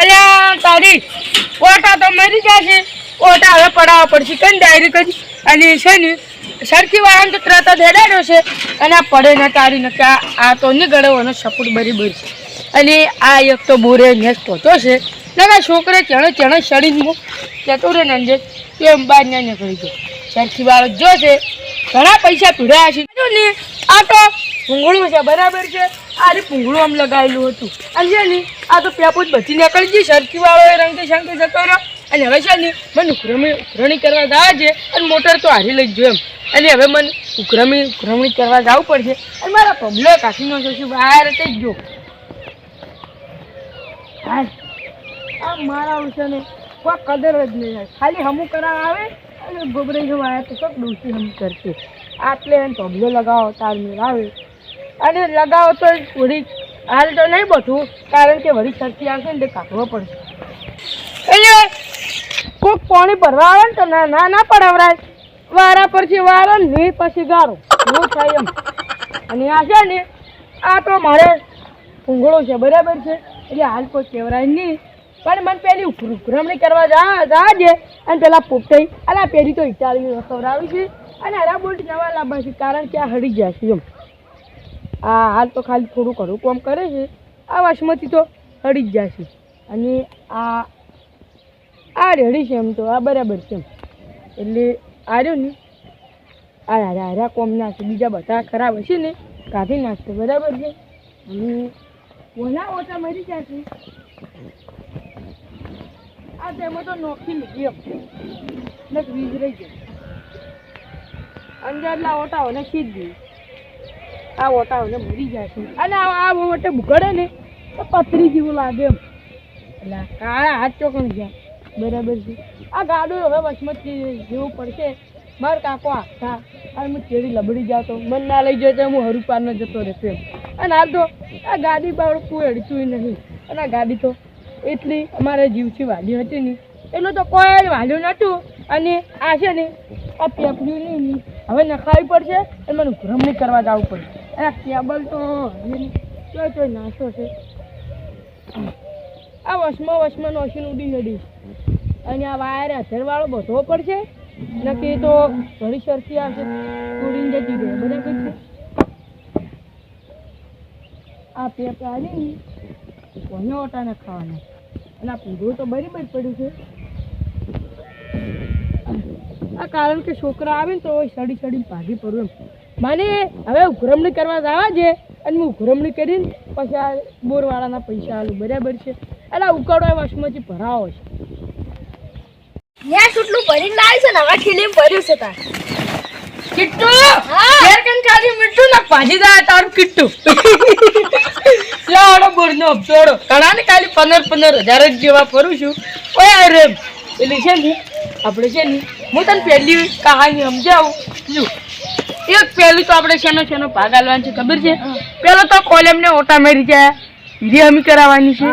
અલ્યા, તારી ઓટા તો મરી જશે ઓટા હવે પડાવવા પડશે. કઈ ડાયરી કરી? અને છે ને, સરખી વાહન તો તરત જ છે. અને આ પડે ને તારી ને આ તો નહીં ગળે સપોર્ટ બરી છે. અને આ એક તો બોરે નેસ પહોંચો છે. ના છોકરે ચણે ચણે સડીને મો જતો રે ને એમ બહાર ના નીકળી ગયો. સરખી વાળો જો છે. ઘણા પૈસા પીડાયા છે. ને, આ તો ભૂંગળું છે, બરાબર છે. આ પૂંગળું આમ લગાવેલું હતું. અને છે ને, આ તો પેપું જ બધી નીકળી ગઈ, સરખી વાળો રંગે શંકે જતો રહ્યો. અને હવે છે ને, મને ઉઘરમી, ઉઘરણી કરવા જવા છે અને મોટર તો હારી લઈ જો એમ. અને હવે મને ઉઘરમી ઉઘરમણી કરવા જવું પડશે. અને મારા પગલો કાશીનો છો છું, બહાર થઈ ગયો. જો હા આ મારા વિશે ને કોઈ કદર જ નહીં થાય. ખાલી હમું કરાવ આવે અને ગોબરે જો આવ્યા તો સબ ડોસી હમ કરશે. આટલે એને તબલો લગાવો, તાર મેળ આવે. અને લગાવો તો થોડીક હાલ તો નહીં બધું, કારણ કે વળી સરખી આવશે ને તે કાઢવો પડશે. એટલે કોઈક પાણી ભરવા આવે ને તો ના ના પડાવરાય. વારા પરથી વારો ને પછી ગારો. એવું થાય એમ. અને આ છે ને, આ તો મારે ભૂંગળો છે, બરાબર છે. એટલે હાલ કોઈ કહેવરાય નહીં. પણ મને પેલી ઉઘરમણી કરવા જા જા દે. અને પેલા પોપટાઈ આ પેલી તો ઇટાલી ખવડાવી છે. અને હરા બોલ્ટ નવા લાંબા છે, કારણ કે આ હળી ગયા છે એમ. આ હાલ તો ખાલી થોડું ઘણું કામ કરે છે. આ વાસમાંથી તો હળી જ જશે અને આ આ રેડી છે એમ તો, આ બરાબર છે એમ. એટલે આ રહ્યો ને આ હારા હારા કોમ નાખશે બીજા બધા ખરાબ હશે ને કાઢી નાખશે બરાબર છે? અને ઓલા ઓછા મરી જશે આ તેમાં તો નોખી લીધી વીજ રહી ગઈ. અંદરના ઓટાઓને સીધી. આ ઓટાઓને મરી જાય છે. અને આ આ મોટે ભૂકડે ને, તો પતરી જેવું લાગે એમ. એટલે કાળા હાથ ચોકણ ગયા બરાબર છે. આ ગાડું હવે વચમાંથી જેવું પડશે. માર કાકો આખા. અને હું ચેડી લબડી જાતો. મન ના લઈ જાય તો હું હરુપાર ન જતો રહેતો એમ. અને હાલ તો આ ગાડી બાવડું કોઈ અડચું નહીં. અને આ ગાડી તો એટલી અમારે જીવથી વાલી હતી નહીં. એટલું તો કોઈ વાલ્યું નહોતું. અને આ છે ને, આ પેપડ્યું નહીં. હવે નખાવી પડશે અને મને ભ્રમણી કરવા જવું પડશે. આ કેબલ તો ચોય ચોય નાશો છે. આ વસમાં વશમાં નોશીને ઉડી ચડી અને આ વાયર હથેરવાળો બધો પડશે. નક્કી તો ઘણી સરખી આવશે. ઉડીને જતી રહે, બરાબર છે? આ પેપ આવી કોને ઓટાને ખાવાના. અને આ પૂરું તો બરાબર પડ્યું છે. આ કારણ કે છોકરા આવે ને તો સડી સડી ભાગી પડું એમ. મને હવે ઉઘરમણી કરવા જવા છે. અને હું ઉઘરમણી કરીને પછી આ બોરવાળાના પૈસા આલું બરાબર છે? એટલે ઉકાળો એ વસમાંથી ભરાવો છે. ભરીને લાવી છે ને હવે ખીલીમાં ભર્યું છે તાર. કિટ્ટુ! ઘેર કન ખાલી મીઠું ના ભાજી દા તારું કિટ્ટુ. લાડો બોરનો અબચોડો ઘણા ને ખાલી પંદર પંદર હજાર જ જેવા ફરું છું. ઓય આ રે એટલે છે ને આપણે છે ને હું તને પહેલી કહાની સમજાવું. જો એક પહેલું તો આપણે શેનો શેનો ભાગ આલવાનો છે ખબર છે? પેલો તો કોલેમ ને ઓટા મેરી જાય હીરી હમી કરાવવાની છે.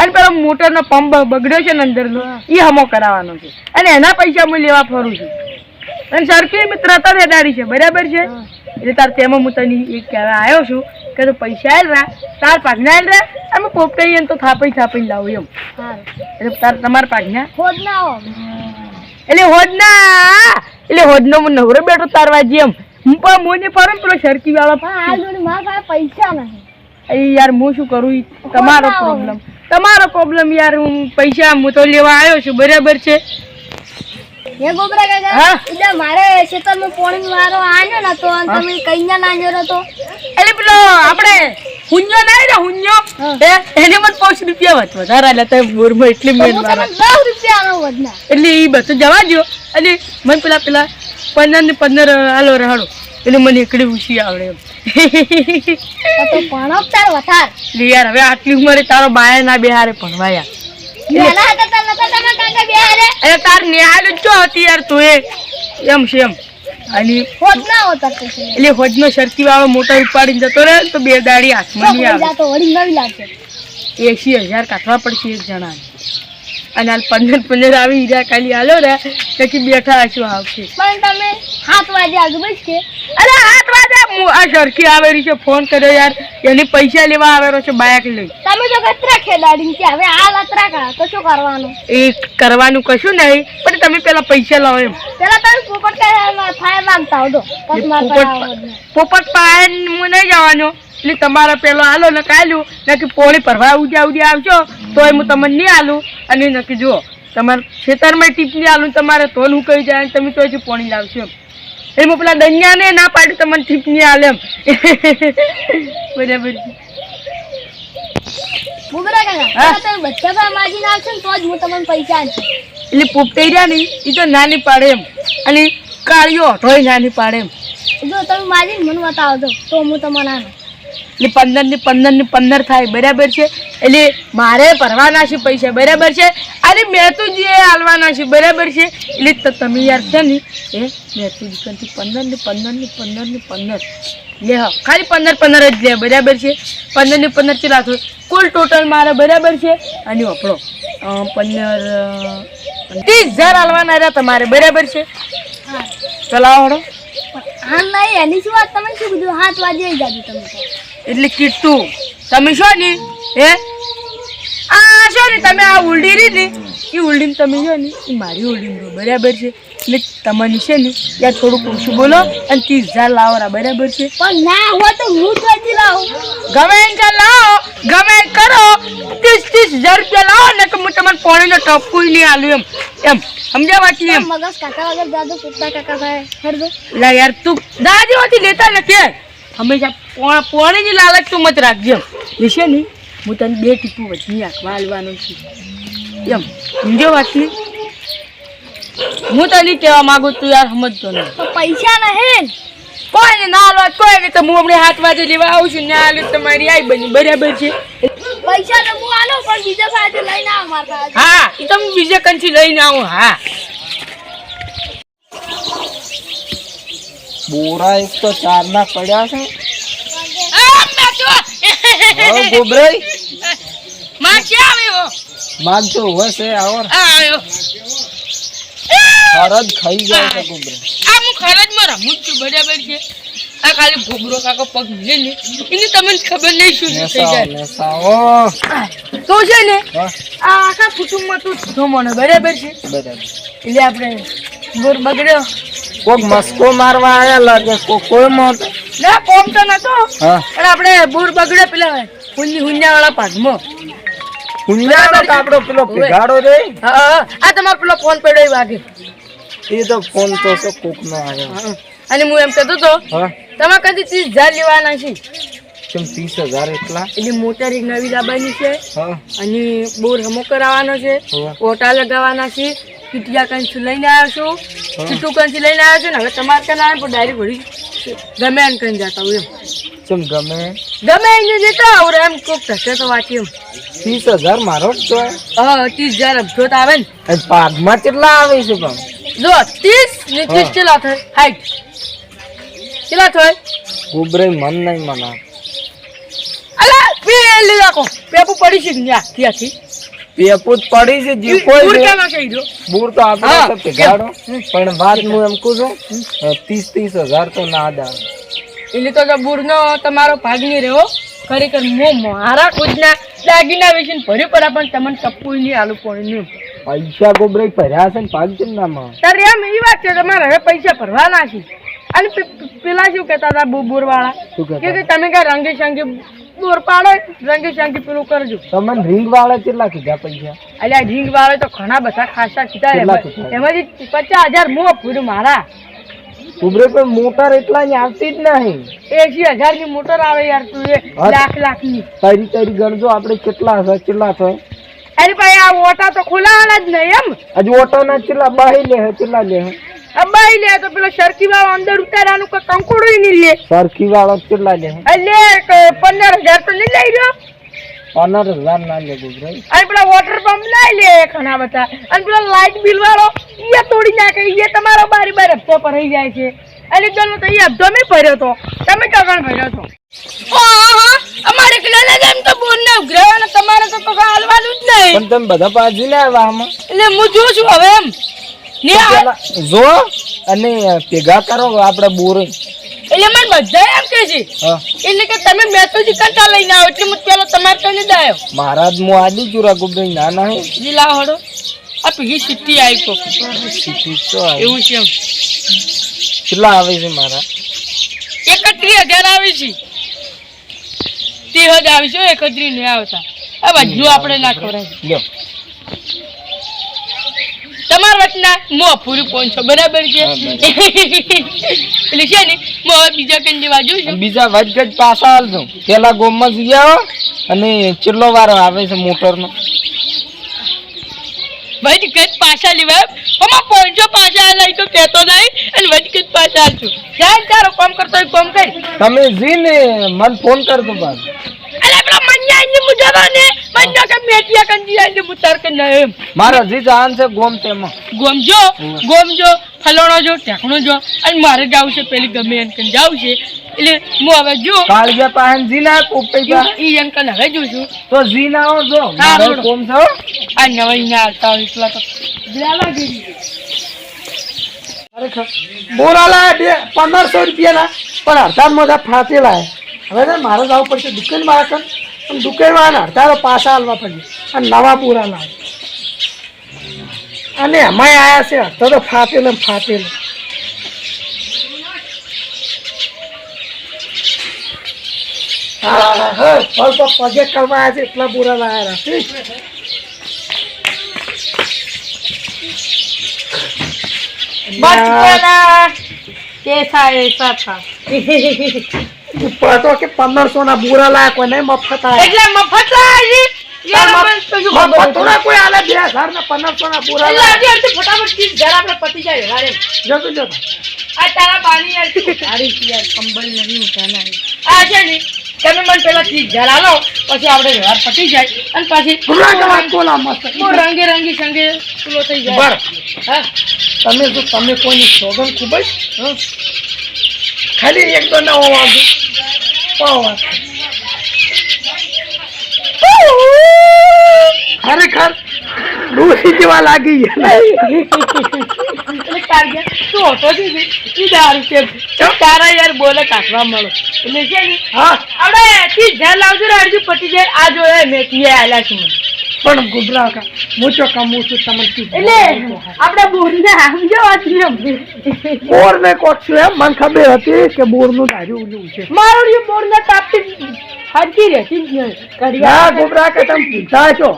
અને પેલો મોટરનો પંપ બગડ્યો છે ને અંદરનો એ હમો કરાવવાનો છે. અને એના પૈસા હું લેવા ફરું છું. અને સરખી મિત્રતા રેડાડી છે બરાબર છે? એટલે તાર તેમાં હું તને એક કહેવા આવ્યો છું કે તું પૈસા આવેલ રા તાર પાઘના આવેલ રા અમે પોપટાઈ એમ તો થાપઈ થાપઈ લાવું એમ. એટલે તાર તમારા પાઘના ના એટલે હોદ ના એટલે હોદનો હું નવરો બેઠો તારવા જેમ હું પણ મોને ફરમ પેલો શરકી વાળો પણ હાલ જોડે મારા પાસે પૈસા નહીં એ યાર હું શું કરું? તમારો પ્રોબ્લેમ તમારો પ્રોબ્લેમ યાર હું પૈસા હું તો લેવા આવ્યો છું બરાબર છે? એ ગોબરા કાકા? એટલે મારે ખેતરમાં પોણી વારો આને ને તો તમે કઈના લાગ્યો તો? એટલે પેલો આપણે હુંજો નાય ને હુંજો હા. એને મને પાંચ રૂપિયા વધ વધારે આલ્યા તા બોરમાં એટલી મેન મારા દસ રૂપિયાનો વધના એટલે એ બધું જવા દો અને મને પેલા પેલા પંદર ને પંદર હાલો રહાડો એટલે મને એકડી ઉછી આવડે એમ. તો ભણો તાર વધાર. યાર હવે આટલી ઉંમરે તારો બાયા ના બેહારે ભણવાયા હતા તાર નતા તમારા કાકા બે અરે તાર નિહાલ જ જો હતી યાર તું એ. એમ છે એમ. અને ના એટલે હોજનો શરતી વાળો મોટર ઉપાડીને જતો રહે તો બે દાડી હાથમાં નહીં આવે. નવી લાગશે. એસી હજાર કાઢવા પડશે એક જણાને. અને હાલ પંદર પંદર આવી ઈજા ખાલી હાલો ને પછી બેઠા હશું આવશે પણ તમે સાત વાગે આગળ કે. અરે હાથ વાગે આ સરખી આવેલી છે ફોન કર્યો યાર. એને પૈસા લેવા આવેલો છે બાઇક લઈ તમે તો કચરા ખેદાડી કે હવે આ લતરા કા તો શું કરવાનું? એ કરવાનું કશું નહીં પણ તમે પેલા પૈસા લાવો એમ. પેલા તમે પોપટ ફાયર માંગતા હો જ નહીં. પોપટ પાયન હું નહીં જવાનો. એટલે તમારે પેલો હાલો ને કાલ્યું નક્કી પોણી ભરવા ઉજા ઉજી આવશો તોય હું તમને નહીં આલું અને નક્કી જુઓ તમારે ખેતરમાં ટીપ નહીં આલું તમારે તોલ હું કહી જાય તમે તો હજી પોણી લાવશો એમ. પેલા દૈન્યાને ના પાડ્યું તમને ટીપ નહીં આલે એમ. બરાબર. છે બુગરા હા? તમે બચ્ચા પર માજી ને તો હું તમને પૈસા આપીશ. એટલે પોપટાઈ રહ્યા ને એ તો નાની પાડે એમ. અને કાળીઓ હઠોય નાની પાડે એમ. જો તમે મારી મને બતાવો તો તો હું તમને આનું. એટલે પંદરની પંદરની પંદર થાય બરાબર છે? એટલે મારે ભરવાના છે પૈસા બરાબર છે? અરે મેતુજી એ હાલવાના છે બરાબર છે? એટલે તો તમે યાર છે ને એ મેતુજી દુકાનથી પંદર ને પંદર ને પંદર ને પંદર. લે હા ખાલી પંદર પંદર જ લે બરાબર છે? પંદર ને પંદર ચેલા થયું કુલ ટોટલ મારે બરાબર છે? અને આપણો પંદર ત્રીસ હજાર હાલવાના રહ્યા તમારે બરાબર છે? હા. ચલાવો પણ હા નહીં એની શું વાત તમે શું કીધું? હાથ વાગે આવી જાજો તમે એટલે કીટું તમે છો ને? હે? આ છો ને તમે આ ઉલડી રહી ને એ ઉલડીને તમે છો ને એ મારી ઉલડીને બરાબર છે? એટલે તમારી છે ને યાર થોડુંક ઓછું બોલો અને ત્રીસ હજાર લાવો બરાબર છે? પણ ના હોય તો હું ચોથી લાવું? ગમે એમ લાવો ગમે કરો ત્રીસ ત્રીસ હજાર રૂપિયા લાવો ને કે હું તમારે પોણીનો ટપકું નહીં આલું એમ. એમ સમજ્યા બાકી એમ? મગજ કાકા વગર પુત્તા કાકા ભાઈ લા યાર તું દાદી લેતા નથી હંમેશા પોણીની લાલચ તું મત રાખજે. વિશે નહીં ને હું તને બે ટીપું વચની આંખમાં હાલવાનો છું. એમ સમજો વાતની? હું તને કહેવા માંગુ તું યાર સમજતો નહીં. તો પૈસા નહીં કોઈ ને ના હાલવા કોઈ નહીં તો હું હમણાં હાથ વાજે લેવા આવું છું ના હાલું તમારી આઈ બની બરાબર છે? પૈસા તો હું આલો પણ બીજા સાથે લઈને આવ મારા હા એ તો હું બીજે કંથી લઈને આવું હા. બોરા એક તો ચાર ના પડ્યા છે. હવે ગોબરાઈ. માં આવ્યો? માગ તો હશે આવર. આવ્યો. ખરજ ખાઈ જાય છે ગોબરાઈ. આ હું ખરજમાં રમું જ છું બરાબર છે? આ ખાલી ભોગરો કાકો પગ લે લે. એની તમને ખબર નહીં શું થઈ જાય. તો છે ને આ આખા કુટુંબમાં તું સીધો મને બરાબર છે? બરાબર. એટલે આપણે ગોર બગડ્યો. કોક મસ્કો મારવા આયા લાગે કોક કોઈ મોત ના કોમ તો નતો. હા. પણ આપણે બુર બગડ્યો પેલા હુંની હુંયા વાળા પાકમાં પુણ્યાનો કાપડો પેલો પીગાડો રે હા હા આ તમારો પેલો ફોન પડ્યો એ વાગે. એ તો ફોન તો છે કોક નો આવ્યો. અને હું એમ કહેતો તો તમે કદી ત્રીસ હજાર લેવાના છે? કેમ ત્રીસ હજાર એટલા? એટલે મોટર એક નવી લાવવાની છે. અને બોર હમો કરાવવાનો છે. ઓટા લગાવવાના છે. કીટિયા કંઈ લઈને આવ્યો છું. કીટું કંચ લઈને આવ્યો છું ને? હવે તમારે ત્યાં આવે પણ ડાયરેક્ટ વળી ગમે એમ કરીને જતા હોય એમ. કેમ ગમે? ગમે એને જતા આવડે એમ કોક થશે તો વાંચી ત્રીસ હજાર મારો જ તો હા ત્રીસ હજાર અબજો તો આવે ને. પાકમાં કેટલા આવે છે પણ? જો ત્રીસ ને ત્રીસ કેટલા થાય? હાઈટ. કેટલા થાય? ગુબરે મન નહીં મના. અલા પેલી રાખો. પેપુ પડી છે ને આખી આખી જ પડી છે જીવ કોઈ? બૂર તો આપણે પણ વાત હું એમ કહું છું ત્રીસ ત્રીસ હજાર તો ના દા. એટલે તો બુરનો તમારો ભાગ નહીં રહ્યો. ખરેખર હું મારા ખુદના દાગીના વેચીને ભર્યું પડે પણ તમને ટપ્પુ નહીં આલુ પોણી પૈસા ગોબરે ભર્યા છે ને ભાગ છે માં એમ એ વાત છે તમારે હવે પૈસા ભરવાના છે. અને પેલા શું કહેતા હતા બુ વાળા કે તમે કઈ રંગે શંગે બોર પાડો રંગે શંગી પેલું કરજો. તમને રિંગ વાળા કેટલા કીધા પૈસા? અલ્યા રીંગ વાળા તો ઘણા બધા ખાસા કીધા એમાં- એમાંથી પચાસ હજાર મો પૂરું મારા. ગોબરાઈ પણ મોટર એટલા ની આવતી જ નહીં. એસી હજારની મોટર આવે યાર તું. લાખ લાખની તારી તારી ગણજો આપણે કેટલા હશે કેટલા થાય અરે ભાઈ આ ઓટા તો ખુલાવાના જ નહીં એમ. હજુ ઓટો ના કેટલા બાહી લે હે કેટલા લે હે? અબાઈ લે તો પેલો સરકી વાળો અંદર ઉતારવાનું કંકોડું નહીં લે. સરખી વાળો કેટલા લે હે? અલે પંદર હજાર તો નહીં લઈ રહ્યો પંદર હજાર ના લે ગુજરાત અને પેલા વોટર પંપ લઈ લે ઘણા બધા. અને પેલા લાઇટ બિલ વાળો એ તોડી નાખે એ તમારો બારી બાર હપ્તો ભરાઈ જાય છે. અને પેલો તો એ હપ્તો મેં ભર્યો તો. તમે કગણ ભર્યો તો અમારે પેલા એમ તો બોર ને ઉઘરાવાના તમારે તો તો હાલવાનું જ નહીં. પણ તમે બધા પાછી ના આવ્યા આમાં. એટલે હું જોઉં છું હવે એમ. ને જો અને ભેગા કરો આપણે બોર એટલે મને બધા એમ કે એટલે કે તમે મેં તો જ કંટા લઈને આવો એટલે હું પેલો તમારે કઈને જ આવ્યો મહારાજ હું આદુ ચુરા ગુબરાઈ ના ના. જી લાવો હડો આ પીગી સિટ્ટી આવી કો સિટી તો. એવું છે કેટલા આવે છે મારા? એકત્રીસ હજાર આવે છે. તે હજ આવે છે એકત્રીસ નહીં આવતા. આ બાજુ આપણે ના ખવડાય લ્યો. તમારા વચના મો પૂરું પહોંચો બરાબર છે? એટલે છે ને મો બીજા કઈ જવા જોઉં છું? બીજા વચગજ પાછા હાલજો પેલા ગોમમાં આવો અને ચેટલો વાર આવે છે મોટરનો. ભાઈ કઈ પાછા લેવા હમણાં પહોંચો પાછા લઈ તો કહેતો નહીં અને વચ કઈ પાછા હાલશું જાય તારો કામ કરતો હોય કામ કરી? તમે જઈને મને ફોન કરજો પાછો અરે પેલા મન્યા મુજાવાને મેટિયા કંજી આઈને મુતાર કે ન એમ. મારા હજી જાન છે ગોમ તેમાં. ગોમજો ગોમજો ફલોણો જો ટેકણો જો. અને મારે જાવું છે પેલી ગમે એમ કન જાવ છે. એટલે હું હવે જો કાળિયા પાસે જીના પોપટે પાસે ઈ એમ કન હવે જો છું. તો આવો જો. મારો. કોમ છે આ નવાઈ ના આવતા હોય એટલા તો. બેલા ગઈ અરે બોરા લાયા બે પંદરસો રૂપિયાના. પણ હડતાલમાં બધા ફાટેલા હવે ને મારે જવું પડશે દુકાનમાં કન. પણ દુકેવાના હડતાલો પાછા હાલવા પડી અને નવા બોરા લાવે અને એમાંય આયા છે હડતો તો ફાટેલો ફાટેલો. પગે કરવા આવ્યા છે એટલા બુરા લાયા રાખી બચપના કેસા એસા થા તો કે પંદરસો ના બુરા લાયા કોઈ નહીં મફત આયા. એટલે મફત લાવી યાર શું ખબર થોડા કોઈ આલે બે હજાર ને પંદરસો ના બોરા એટલે લાયા. ફટાફટ ત્રીસ હજાર પતી જાય હારે જતો જતો. આ તારા બાની યાર. તું છે યાર કંબલ નહીં ઉઠાના આ છે ને તમે મને પેલા ત્રીસ હજાર આલો પછી આપણે વ્યવહાર પતી જાય. અને પછી બોલા મસ્ત. રંગે રંગી સંગે પેલો થઈ જાય. બર. હા. તમે જો તમે કોઈની સોગન ખૂબ જ? હં? ખાલી એક તો નવો વાંધો પાવ ખરેખર ડોસી જેવા લાગી ગયા. તું તારા યાર બોલે કાઢવા મળો. એટલે છે ને હા. આપણે ત્રીસ હજાર લાવજો ને અડધું પતી જાય. આ જોયા મેં તી આલ્યા છું. પણ ગુબરા કા હું તો કમું છું તમને એટલે આપણે બોરને સમજો વાત બોર ને કોક છું એમ? મને ખબર હતી કે બોરનું ધાર્યું ઉલ્યું છે. મારું જે બોરને તાપતી હરકી રહેતી કરી ના ગોબરા કે તમે પૂછતા છો.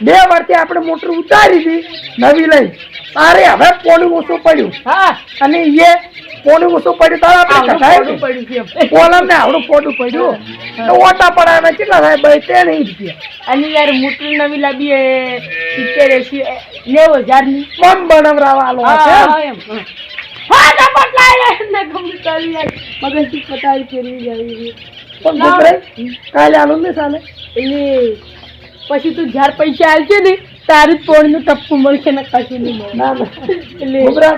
બે વર્ષે આપણે મોટર ઉતારી હતી નવી લઈ. તારે હવે પોલું ઓછું પડ્યું. હા. અને એ પોણી ઓછું પડ્યું તારા આપણે એમ. પોલમ ને આવડું પોટું પડ્યું. તો ઓટા પડાના કેટલા થાય? ભાઈ તે નહીં રૂપિયા. અને યાર મોટર નવી લાવી સિત્તેર એસી નેવ હજારની છે હા, ને ગમે યાર. ફેરવી. પણ કાલે ને ચાલે એટલે પછી તું જ્યારે પૈસા આવશે ને તારું જ પોણનું ટપકું મળશે ને કશું નહીં એટલે ઉભરા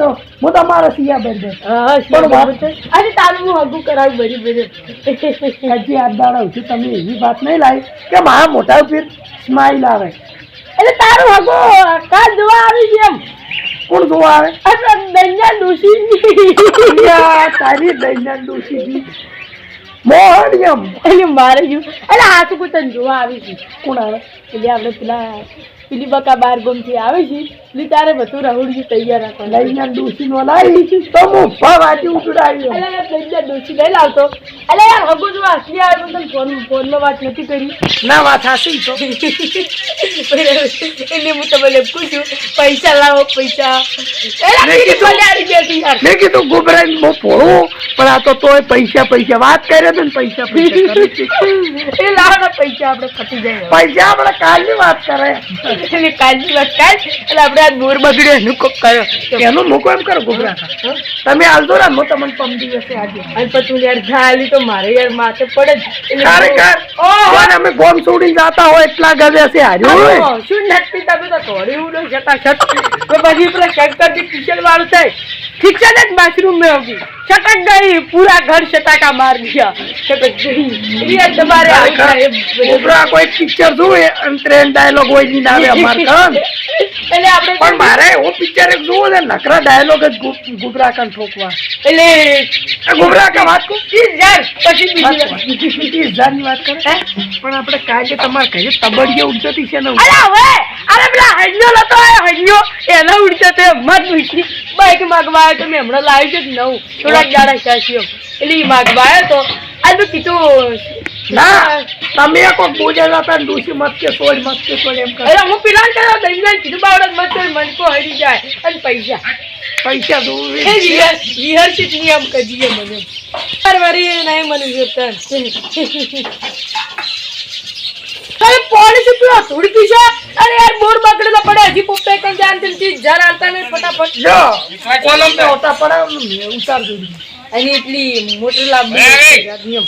તો હું તો મારા સિયા બંધ હા, અરે તારું હું હગું કરાવું બરી બરી. હજી આ દાડા છું તમે એવી વાત નહીં લાવી કે મારા મોટા ઉપર સ્માઈલ આવે. એટલે તારું હગું કાલ જોવા આવી છે એમ. કોણ જોવા આવે? અરે દૈયા યા, તારી દૈના ડોશી મોહનિયમ એટલે મારે ગયું એટલે આ શું તને જોવા આવી છે કોણ આવે? એટલે આપણે પેલા પેલી બકા બાર ગમથી આવે છે એટલે તારે બધું રાહુલજી તૈયાર રાખો લઈને ડોસી નો લાવી તો હું અલે યાર ડોસી લઈ લાવતો. અલે યાર હગુ જો આટલી આવે પણ તમે ફોન ફોનમાં વાત નથી કરી. ના વાત હાસી તો એટલે હું તમને પૂછું પૈસા લાવો પૈસા. મેં કીધું- ગોબરાઈ બહુ પણ આ તો તોય પૈસા પૈસા. વાત કરે ને પૈસા પૈસા. એ લાવો પૈસા આપણે પતી જાય પૈસા આપણે કાલની વાત કરે. એટલે કાલની વાત એટલે આપણે આ દૂર બગડ્યો એનું કોક કર્યો. એનું મૂકો એમ કરો ગોબરા તમે હાલજો ને મો તમને પમ દિવસે આજે. અને પછી યાર ઝાલી તો મારે યાર માથે પડે જ. ખરેખર ઓહો! અમે ગોમ છોડીને જાતા હોય એટલા ગજે છે હાર્યું શું નથી તમે તો થોડી ઉડો જતા છત તો પછી પેલા શંકરજી કિશન વાળું થાય. ठीक से देख बाथरूम में होगी छटक गई पूरा घर छटाका मार दिया छटक गई ये तुम्हारे आउट है ગોબરા કોઈ પિક્ચર જોવે અને ટ્રેન ડાયલોગ હોય ની નામે અમાર કામ એટલે આપણે પણ મારે એવો પિક્ચર એક જોવો ને નકરા ડાયલોગ જ ગુ- ગુબરા કાન ઠોકવા એટલે આ ગુબરા કા વાત કહું ત્રીસ હજાર પછી બીજી વાત. ત્રીસ હજારની વાત કરે પણ આપણે કાલે તમારે ઘરે તબડીએ ઉડતી છે ને અરે હવે અરે પેલા હૈયો લતો આયો હૈયો એનો ઉડતો તે મત ઉડી બાઈક માગવા આવ્યો તો મેં હમણાં લાવ્યું છે નવું. થોડાક દાડા ચાસ્યો એટલે માગવા આવ્યો તો. આ તો કીધું ના તમે હતા મત કે સોળ મત કે એમ કરે હું પેલા દઈને કીધું બાવડા મત તો મનકો હરી જાય અને પૈસા. પૈસા એ જોવે વિહર નિયમ કજીએ મને. યાર વરી નહીં મને જોતા. અરે પાણી પીવા થોડી પીશો અરે યાર બોર બગડેલો પડે. હજી પોપે કઈ જાનથી જર આલતા ને ફટાફટ જો કોલમ पे હોતા પડે? ઉતાર દીધી અને એટલી લાંબી નિયમ.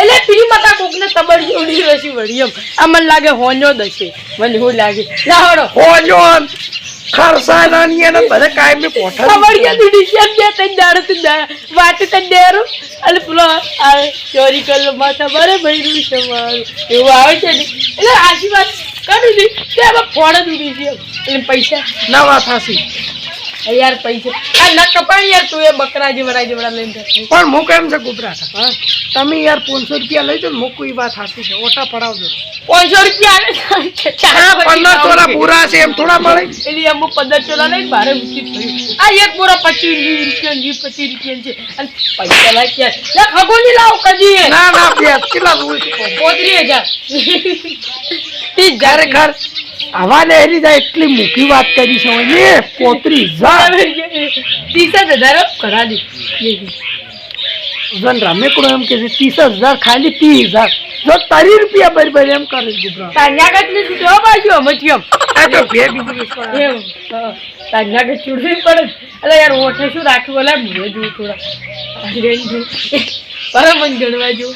એટલે પેલી માતા કોક ને તબડી ઉડી રસી વળી એમ. આ મને લાગે હોન્યો દશે મને એવું લાગે. લાવડો હોજોન ખરસા નાની અને બધા કાયમની પોઠા ખબર કે દીદી કેમ બે દાડો તું વાટ તઈ ડેરો અને પેલો આ ચોરી કરલો માથા મારે ભર્યું છે મારું એવું આવે છે ને એટલે આજી વાત કરી કે આમાં ફોડ જ ઉડી છે એટલે પૈસા નવા થાસી આ યાર પૈસા. આ ના કપાય યાર તું એ બકરા જેવડા જેવડા લઈને પણ હું કેમ છે ગુબરા હા. તમે યાર પાંચસો રૂપિયા લઈ જાઓ મૂકું એ વાત સાચી છે. ઓટા પડાવજો. પાંચસો રૂપિયા ચાર પંદર ચોરા પૂરા છે એમ થોડા મળે. એટલે અમુક પંદર ચોરા લઈને મારે ઉચિત થયું. આ એક બોરા પચીસ રૂપિયા વીસ પચીસ રૂપિયા છે. અને પૈસા લાગ્યા લે નહીં લાવ કદી ના ના કેટલા જોવે હજાર ત્રીસ હજાર. ખરેખર આવા ને એની જાય એટલી મૂકી વાત કરી છે ને પોત્રી હજાર ત્રીસ જ હજાર કરા દી. જન રમેકડો એમ કે છે ત્રીસ હજાર ખાલી ત્રીસ હજાર. જો તારી રૂપિયા બરાબર એમ કરે ગુબરા. તાન્યા કટલી સીધો બાજુ એમ આ તો વિશ્વાસ. એમ. તાન્યા કે ચૂડવી પડે. એટલે યાર ઓઠે શું રાખ્યું એટલે મુએ જોઉં થોડા. પરમ મન જણવા જો.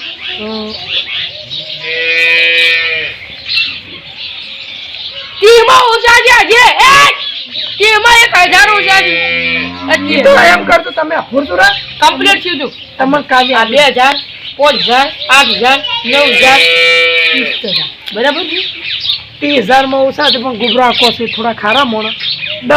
ઓછા છે. આજે એક ટીમાં એક હજાર ઓછા છે એ તો એમ કરતો તમે હુરદુરા કમ્પ્લીટ થયું તું. તમને કાલે આ બે હજાર પાંચ હજાર આઠ હજાર નવ હજાર ત્રીસ હજાર. બરાબર છે? ત્રીસ હજારમાં ઓછા છે પણ ગુબરા કો છે થોડા ખારા મોણા. બે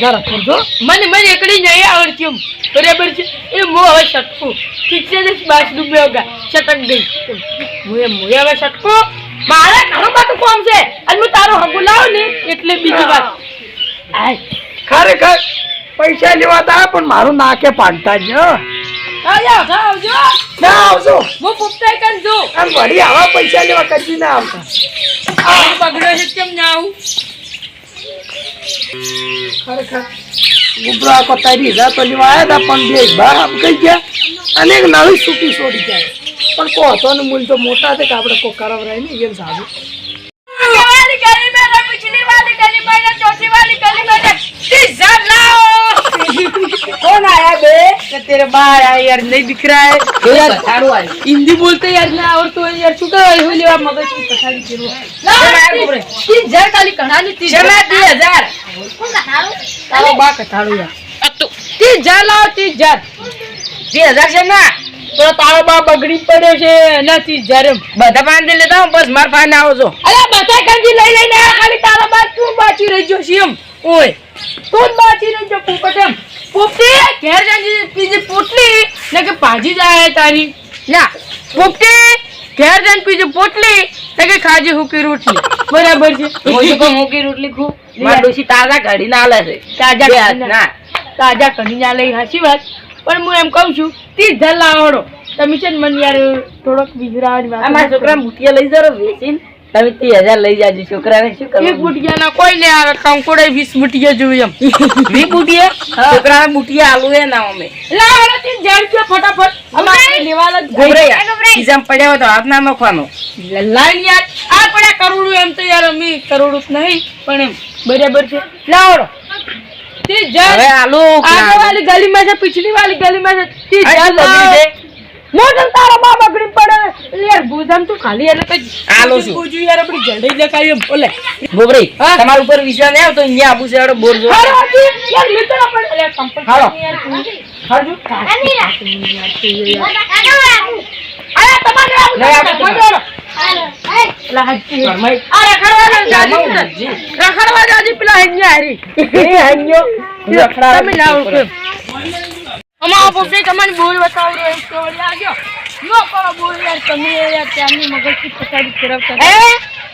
હજાર આપજો મને મને એકડી નહીં આવડતી એમ. બરાબર છે? એ મો હવે સટકું ઠીક છે ને? બાસ ડૂબ્યો ગા છટક ગઈ હું એમ હું હવે શકું મારે ઘણું બધું કોમ છે. અને હું તારો હગું લાવ ને એટલે બીજી વાત. ખરેખર પૈસા લેવા તા પણ મારું નાકે પાડતા જ આવજો આવજો. ના આવજો. હું પુખ્તાઈ વળી આવા પૈસા લેવા કદી ના આવતા. આ છે કેમ ના આવું? ખરેખર ગુબરા કો તારી હજાર તો લેવા આવ્યા હતા પણ બે આમ કહી ગયા. અને એક નવી છૂટી છોડી જાય પણ કોસોનું મૂલ તો મોટા છે કે આપણે કોક કરાવરાય ને એમ સારું. કોણ આયા બે? કે તેરે બાર આ યાર નહીં દિખ રહા હે યાર સારું આ હિન્દી બોલતે યાર ના આવડતો હોય યાર. શું કહેવાય? હું લેવા મગજની પછાડી કેરો લાવ. તીસ હજાર ખાલી કહાની તીસ હજાર. તીસ હજાર. તારો બા કથાળો હજાર છે ના? તો તારો બા બગડી પડ્યો છે એના ત્રીસ બધા બાંધી લેતા હું બસ માર ફાઈને આવો છો. અરે બધા કંજી લઈ લઈને આવ્યા ખાલી તારા બા તું બાચી રહી ગયો છે ઓય તું બાચી રહી ગયો પોપટ પોપટી ઘેર જાજી પીજી પોટલી ને કે ભાજી જાય તારી. ના પોપટી ઘેર જઈને પીજી પોટલી ને કે ખાજી હુકી રોટલી. બરાબર છે? રોટલી ખુ મારા ડોશી તાજા કાઢી ના આલે છે. તાજા ના તાજા ના લઈ હાચી વાત. પણ હું એમ કહું છું ત્રીસ હજાર લાવડો તમે છે ને મને યાર થોડોક બીજરાવાની વાત અમારા છોકરા બુટિયા લઈ જરો વેચીને. તમે ત્રીસ હજાર લઈ જાજો છોકરાને શું એક કરવાનું? બુટિયા ના કોઈ ને આવે કંકોડે વીસ બુટિયા જોઈએ એમ? વી બુટિયા છોકરાને બુટિયા આલુ એ ના અમે. લાવડો હજાર રૂપિયા ફટાફટ. અમારે લેવાના જ ગોબરે ખિસ્સામાં પડ્યા હોય તો હાથ ના નખવાનો. લાઈન યાર આ પડ્યા કરોડું એમ તો યાર અમે કરોડું નહીં પણ એમ બરાબર છે. લાવડો ત્રીસ હજાર હવે આલુ આગળ વાલી ગલીમાં છે પીછલી વાલી ગલીમાં છે ત્રીસ આ હજાર શું બગડી લાવો. છે? મોઢું તારો બા બગડી પડે યાર ભૂત હજાર ખાલી એટલે કઈ આલો છું. પૂછ્યું યાર આપણી જલ્દી લખાવી એમ બોલે ગોબરી હા? ઉપર વિશ્વાસ નહીં આવતો અહીંયા આબુ છે બોર જો હાલો, હાજી. યાર મિત્ર આપણે એટલે compulsory હાલો. યાર હાલો. અરે તમારે લાવો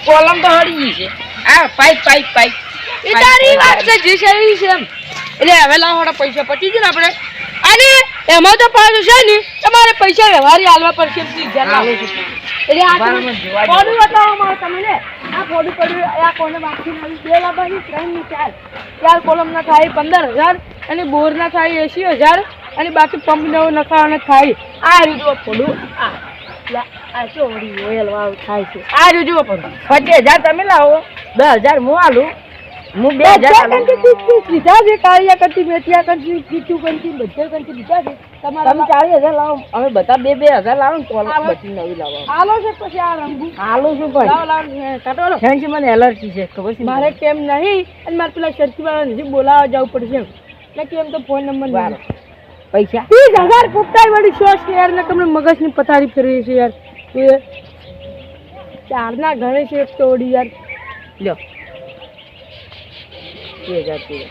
કોલમ તો હળી ગઈ છે. આ પાઇપ પાઇપ પાઇપ. એ તારી વાત છે જે છે એમ. એટલે હવે લાવવાના પૈસા પતી જાય ને આપણે? અને એમાં તો પાછું છે ને તમારે પૈસા વ્યવહારી હાલવા પડશે. એટલે આ તમે ફોડું બતાવો મારે તમને આ ફોડું પડ્યું આ કોને બાકી નવી બે લાભાની ત્રણની ચાર. ચાર કોલમ ના થાય પંદર હજાર અને બોર ના થાય એસી હજાર અને બાકી પંપ નવો નખાવાના થાય. આ રીતે ફોડું. આ. આ ચોરી વાળું થાય છે. આ રીતે ફોડું. પચીસ હજાર તમે લાવો. દસ હજાર હું આલું. હું બે. લીધા છે કાળિયા કરતી મેથિયા કરતી કરતી બધા કરતી લીધા છે તમારા તમે ચાલીસ હજાર લાવો. અમે બધા બે બે હજાર લાવો ને. નવી લાવો. છે પછી આ રંગુ. પણ મને એલર્જી છે ખબર છે મારે કેમ નહીં? અને મારે પેલા સરખી વાળા નથી બોલાવવા જવું પડશે. એટલે કેમ તો ફોન નંબર. નહીં. પૈસા? ત્રીસ હજાર વાળી છે યાર ને તમને મગજની પથારી ફેરવી છે યાર. એ ચારના ઘરે છે એક તો યાર. લ્યો. બે હજાર બે હજાર.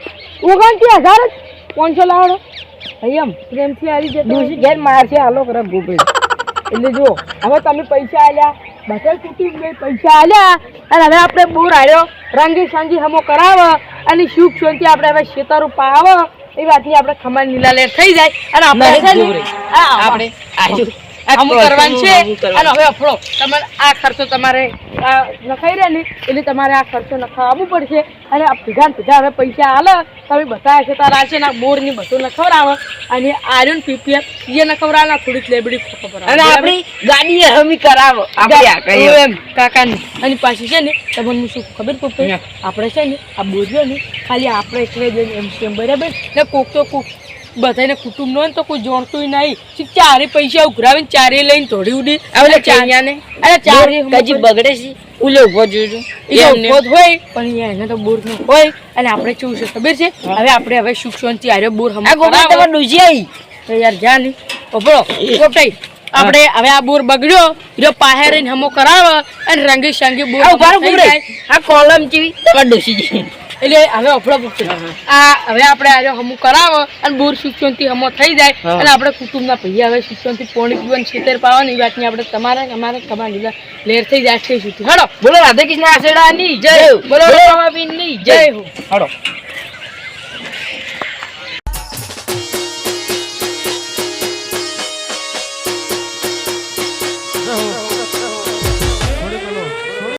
જ પાંચસો લાવડો એમ પ્રેમથી આવી જતો ડોશી ઘેર મારશે હાલો કરે ગોપી એટલે જો હવે તમે પૈસા આલ્યા બધા કુટુંબ બે પૈસા આલ્યા અને હવે આપણે બોર આવ્યો રંગી સાંજી હમો કરાવો અને સુખ શાંતિ આપણે હવે શેતારું પાવો. એ વાતની આપણે ખમણ નીલા લેર થઈ જાય. અને આપણે અમુક કરવાનું છે. અને હવે અફળો. તમારે આ ખર્ચો તમારે નખાઈ રહે ને એટલે તમારે આ ખર્ચો નખાવવું પડશે. અને આ ભેગા હવે પૈસા આલે તમે બધા છે તારા છે ને બોરની બધું નખવડાવો. અને આર્યન પીપીએફ એ નખવડાવના થોડીક લેબડી ખબર અને આપણી ગાડી હમી કરાવો. આપણે એમ કાકાની. અને પાછી છે ને તમને શું ખબર પપ્પા? આપણે છે ને આ બોર્યો ને ખાલી આપણે એકલે જ એમ છે એમ બરાબર? ને કોક તો કોક બધાને કુટુંબ નો તો કોઈ જોણતું નહીં. ચારે પૈસા ઉઘરાવીને ચારે લઈને થોડી ઉડી. હવે ચાર ચારિયાને અરે ચારે હજી બગડે છે? ઉલે ઊભો જોજો એ ઊભો હોય પણ એને તો બોર નો હોય. અને આપણે કેવું છે ખબર છે? હવે આપણે હવે સુખ શાંતિ આરે બોર હમ આ ગોપી તમારે ડૂસી આવી તો યાર જા નહીં ઓપડો કોટાઈ આપણે હવે આ બોર બગડ્યો જો પાહે રહીને હમો કરાવે અને રંગી સંગી બોર આ ઊભા રહો હમો થઈ ગોપી. જાય. આ કોલમ ચીવી ડૂસી જઈ એટલે હવે અફળો પૂછો આ હવે આપણે આજે હમું કરાવો અને બોર સુખશાંતિ હમો થઈ જાય અને આપણે કુટુંબના ભાઈ હવે સુખશાંતિ પોણી પીવાનું છેતર પાવાની વાત વાતની આપણે તમારે અમારે તમારી લીલા લેર થઈ જાય છે સુધી. હડો બોલો રાધે કૃષ્ણ આશેડાની જય બોલો રમાબીનની જય જય હો. હડો